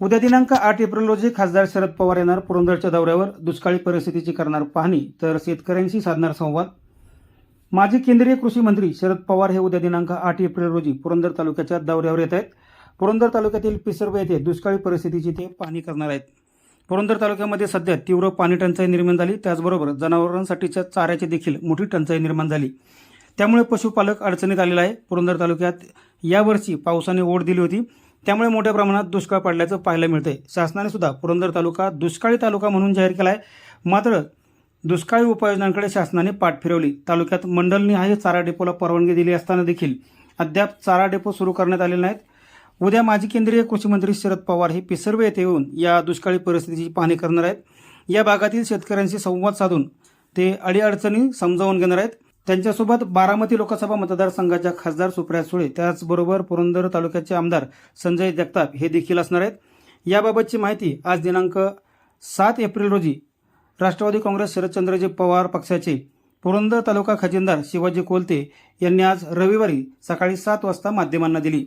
उद्या दिनांक आठ एप्रिल रोजी खासदार शरद पवार येणार पुरंदरच्या दौऱ्यावर दुष्काळी परिस्थितीची करणार पाहणी तर शेतकऱ्यांशी साधणार संवाद. माजी केंद्रीय कृषी मंत्री शरद पवार हे उद्या दिनांक आठ एप्रिल रोजी पुरंदर तालुक्याच्या दौऱ्यावर येत आहेत. पुरंदर तालुक्यातील पिसर्व येथे दुष्काळी परिस्थितीची ते पाहणी करणार आहेत. पुरंदर तालुक्यामध्ये सध्या तीव्र पाणी टंचाई निर्माण झाली. त्याचबरोबर जनावरांसाठीच्या चाऱ्याची देखील मोठी टंचाई निर्माण झाली. त्यामुळे पशुपालक अडचणीत आलेला आहे. पुरंदर तालुक्यात यावर्षी पावसाने ओढ दिली होती. त्यामुळे मोठ्या प्रमाणात दुष्काळ पडल्याचं पाहायला मिळतंय. शासनाने सुद्धा पुरंदर तालुका दुष्काळी तालुका म्हणून जाहीर केला आहे मात्र दुष्काळी उपाययोजनांकडे शासनाने पाठ फिरवली. तालुक्यात मंडलनिहाय चारा डेपोला परवानगी दिली असताना देखील अद्याप चारा डेपो सुरू करण्यात आलेले नाहीत. उद्या माजी केंद्रीय कृषी मंत्री शरद पवार हे पिसर्वे येथे येऊन या दुष्काळी परिस्थितीची पाहणी करणार आहेत. या भागातील शेतकऱ्यांशी संवाद साधून ते अडीअडचणी समजावून घेणार आहेत. त्यांच्यासोबत बारामती लोकसभा मतदारसंघाच्या खासदार सुप्रिया सुळे त्याचबरोबर पुरंदर तालुक्याचे आमदार संजय जगताप हे देखील असणार आहेत. याबाबतची माहिती आज दिनांक सात एप्रिल रोजी राष्ट्रवादी काँग्रेस शरदचंद्रजी पवार पक्षाचे पुरंदर तालुका खजिनदार शिवाजी कोलते यांनी आज रविवारी सकाळी सात वाजता माध्यमांना दिली.